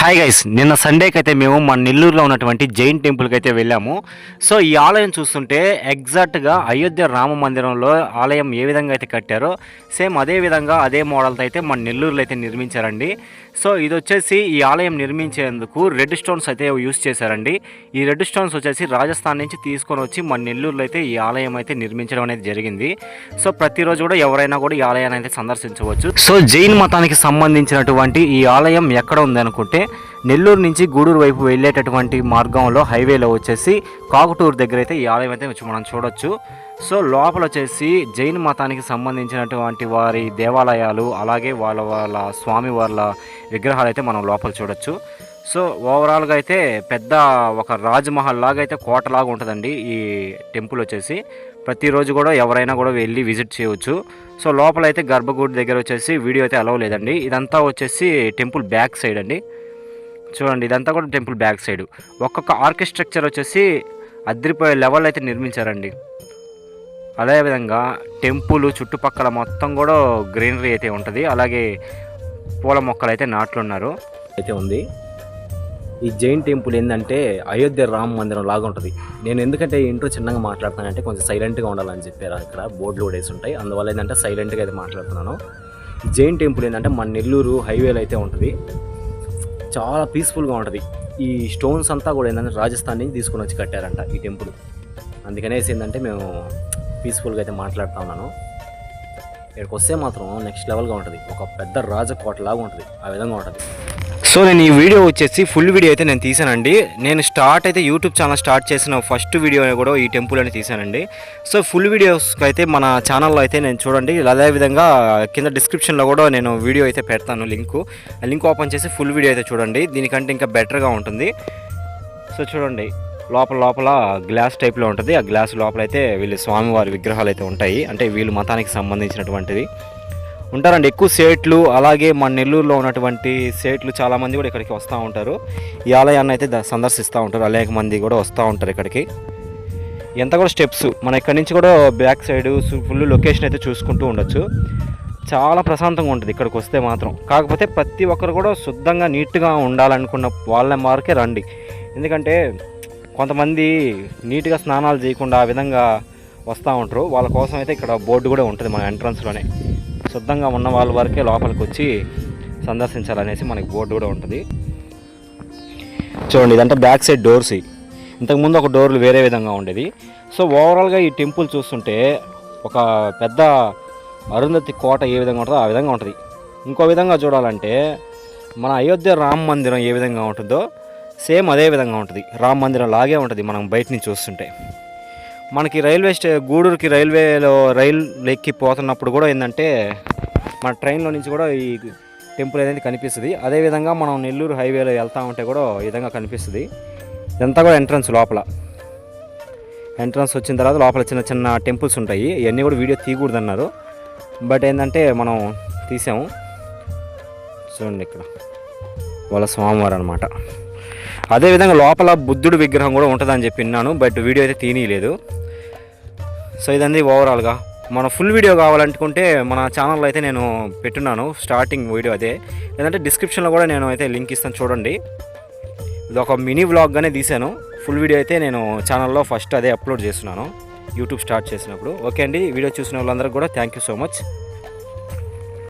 Hi guys నిన్న సండేకి అయితే మేము మన నెల్లూరులో ఉన్నటువంటి జైన్ టెంపుల్కి అయితే వెళ్ళాము. సో ఈ ఆలయం చూస్తుంటే ఎగ్జాక్ట్గా అయోధ్య రామ మందిరంలో ఆలయం ఏ విధంగా అయితే కట్టారో సేమ్ అదే విధంగా అదే మోడల్తో అయితే మన నెల్లూరులో అయితే నిర్మించారండి. సో ఇది వచ్చేసి ఈ ఆలయం నిర్మించేందుకు రెడ్ స్టోన్స్ అయితే యూస్ చేశారండి. ఈ రెడ్ స్టోన్స్ వచ్చేసి రాజస్థాన్ నుంచి తీసుకొని వచ్చి మన నెల్లూరులో అయితే ఈ ఆలయం అయితే నిర్మించడం అనేది జరిగింది. సో ప్రతిరోజు కూడా ఎవరైనా కూడా ఈ ఆలయాన్ని అయితే సందర్శించవచ్చు. సో జైన్ మతానికి సంబంధించినటువంటి ఈ ఆలయం ఎక్కడ ఉంది అనుకుంటే నెల్లూరు నుంచి గూడూరు వైపు వెళ్ళేటటువంటి మార్గంలో హైవేలో వచ్చేసి కాకుటూరు దగ్గర అయితే ఈ ఆలయం అయితే వచ్చి మనం చూడొచ్చు. సో లోపల వచ్చేసి జైన్ మతానికి సంబంధించినటువంటి వారి దేవాలయాలు అలాగే వాళ్ళ వాళ్ళ స్వామి వాళ్ళ విగ్రహాలు అయితే మనం లోపల చూడొచ్చు. సో ఓవరాల్గా అయితే పెద్ద ఒక రాజ్మహల్ లాగా అయితే కోటలాగా ఉంటుందండి ఈ టెంపుల్ వచ్చేసి. ప్రతిరోజు కూడా ఎవరైనా కూడా వెళ్ళి విజిట్ చేయవచ్చు సో లోపల అయితే గర్భగుడి దగ్గర వచ్చేసి వీడియో అయితే అలవ్ లేదండి. ఇదంతా వచ్చేసి టెంపుల్ బ్యాక్ సైడ్ అండి. చూడండి ఇదంతా కూడా టెంపుల్ బ్యాక్ సైడ్. ఒక్కొక్క ఆర్కిస్ట్రక్చర్ వచ్చేసి అద్రిపోయే లెవెల్ అయితే నిర్మించారండి. అదేవిధంగా టెంపుల్ చుట్టుపక్కల మొత్తం కూడా గ్రీనరీ అయితే ఉంటుంది. అలాగే పూల మొక్కలు అయితే నాట్లున్నారు అయితే ఉంది. ఈ జైన్ టెంపుల్ ఏంటంటే అయోధ్య రామ మందిరం లాగా ఉంటుంది. నేను ఎందుకంటే ఇంట్లో చిన్నగా మాట్లాడుతానంటే కొంచెం సైలెంట్గా ఉండాలని చెప్పారు అక్కడ. బోర్డులు కూడా వేసి ఉంటాయి అందువల్ల ఏంటంటే సైలెంట్గా అయితే మాట్లాడుతున్నాను. జైన్ టెంపుల్ ఏంటంటే మన నెల్లూరు హైవేలో అయితే ఉంటుంది. చాలా పీస్ఫుల్గా ఉంటుంది. ఈ స్టోన్స్ అంతా కూడా ఏంటంటే రాజస్థాన్ నుంచి తీసుకొని వచ్చి కట్టారంట ఈ టెంపుల్ అందుకనేసి ఏంటంటే మేము పీస్ఫుల్గా అయితే మాట్లాడుతూ ఉన్నాను. ఇక్కడికి వస్తే మాత్రం నెక్స్ట్ లెవెల్గా ఉంటుంది. ఒక పెద్ద రాజకోటలాగా ఉంటుంది. ఆ విధంగా ఉంటుంది. సో నేను ఈ వీడియో వచ్చేసి ఫుల్ వీడియో అయితే నేను తీసానండి నేను స్టార్ట్ అయితే యూట్యూబ్ ఛానల్ స్టార్ట్ చేసిన ఫస్ట్ వీడియో కూడా ఈ టెంపుల్ అని తీసానండి సో ఫుల్ వీడియోస్కి అయితే మన ఛానల్లో అయితే నేను చూడండి. అదేవిధంగా కింద డిస్క్రిప్షన్లో కూడా నేను వీడియో అయితే పెడతాను లింకు లింక్ ఓపెన్ చేసి ఫుల్ వీడియో అయితే చూడండి. దీనికంటే ఇంకా బెటర్గా ఉంటుంది. సో చూడండి లోపల లోపల గ్లాస్ టైప్లో ఉంటుంది. ఆ గ్లాస్ లోపల అయితే వీళ్ళు స్వామివారి విగ్రహాలు అయితే ఉంటాయి. అంటే వీళ్ళు మతానికి సంబంధించినటువంటివి. ఉంటారండి. ఎక్కువ సేట్లు అలాగే మన నెల్లూరులో ఉన్నటువంటి సేట్లు చాలామంది కూడా ఇక్కడికి వస్తూ ఉంటారు. ఈ ఆలయాన్ని అయితే సందర్శిస్తూ ఉంటారు. అనేక మంది కూడా వస్తూ ఉంటారు ఇక్కడికి. ఎంత కూడా స్టెప్స్ మన ఇక్కడి నుంచి కూడా బ్యాక్ సైడ్ ఫుల్ లొకేషన్ అయితే చూసుకుంటూ ఉండొచ్చు. చాలా ప్రశాంతంగా ఉంటుంది ఇక్కడికి వస్తే మాత్రం. కాకపోతే ప్రతి ఒక్కరు కూడా శుద్ధంగా నీట్గా ఉండాలనుకున్న వాళ్ళ మార్కే రండి. ఎందుకంటే కొంతమంది నీట్గా స్నానాలు చేయకుండా ఆ విధంగా వస్తూ ఉంటారు. వాళ్ళ కోసం అయితే ఇక్కడ బోర్డు కూడా ఉంటుంది మన ఎంట్రన్స్లోనే. శుద్ధంగా ఉన్న వాళ్ళ వరకే లోపలికి వచ్చి సందర్శించాలనేసి మనకి బోర్డు కూడా ఉంటుంది. చూడండి ఇదంటే బ్యాక్ సైడ్ డోర్స్. ఇంతకుముందు ఒక డోర్లు వేరే విధంగా ఉండేది సో ఓవరాల్గా ఈ టెంపుల్ చూస్తుంటే ఒక పెద్ద అరుంధతి కోట ఏ విధంగా ఉంటుందో ఆ విధంగా ఉంటుంది. ఇంకో విధంగా చూడాలంటే మన అయోధ్య రామ మందిరం ఏ విధంగా ఉంటుందో సేమ్ అదే విధంగా ఉంటుంది. రామ మందిరం లాగే ఉంటుంది మనం బయట నుంచి చూస్తుంటే. మనకి రైల్వే స్టే గూడూరుకి రైల్వేలో రైలు ఎక్కి పోతున్నప్పుడు కూడా ఏంటంటే మన ట్రైన్లో నుంచి కూడా ఈ టెంపుల్ అనేది కనిపిస్తుంది. అదేవిధంగా మనం నెల్లూరు హైవేలో వెళ్తూ ఉంటే కూడా ఈ విధంగా కనిపిస్తుంది. ఇదంతా కూడా ఎంట్రన్స్ లోపల. ఎంట్రన్స్ వచ్చిన తర్వాత లోపల చిన్న చిన్న టెంపుల్స్ ఉంటాయి. ఇవన్నీ కూడా వీడియో తీయకూడదు అన్నారు బట్ ఏంటంటే మనం తీసాము. చూడండి ఇక్కడ. వాళ్ళ స్వామివారు అనమాట అదేవిధంగా లోపల బుద్ధుడు విగ్రహం కూడా ఉంటుందని చెప్పి విన్నాను. బట్ వీడియో అయితే తీయలేదు సో ఇదండి ఓవరాల్గా మన ఫుల్ వీడియో కావాలనుకుంటే మన ఛానల్లో అయితే నేను పెట్టున్నాను స్టార్టింగ్ వీడియో అదే. లేదంటే డిస్క్రిప్షన్లో కూడా నేను అయితే లింక్ ఇస్తాను చూడండి. ఇది ఒక మినీ వ్లాగ్గానే తీశాను. ఫుల్ వీడియో అయితే నేను ఛానల్లో ఫస్ట్ అదే అప్లోడ్ చేస్తున్నాను. యూట్యూబ్ స్టార్ట్ చేసినప్పుడు. ఓకే అండి వీడియో చూసిన వాళ్ళందరికీ కూడా థ్యాంక్ యూ సో మచ్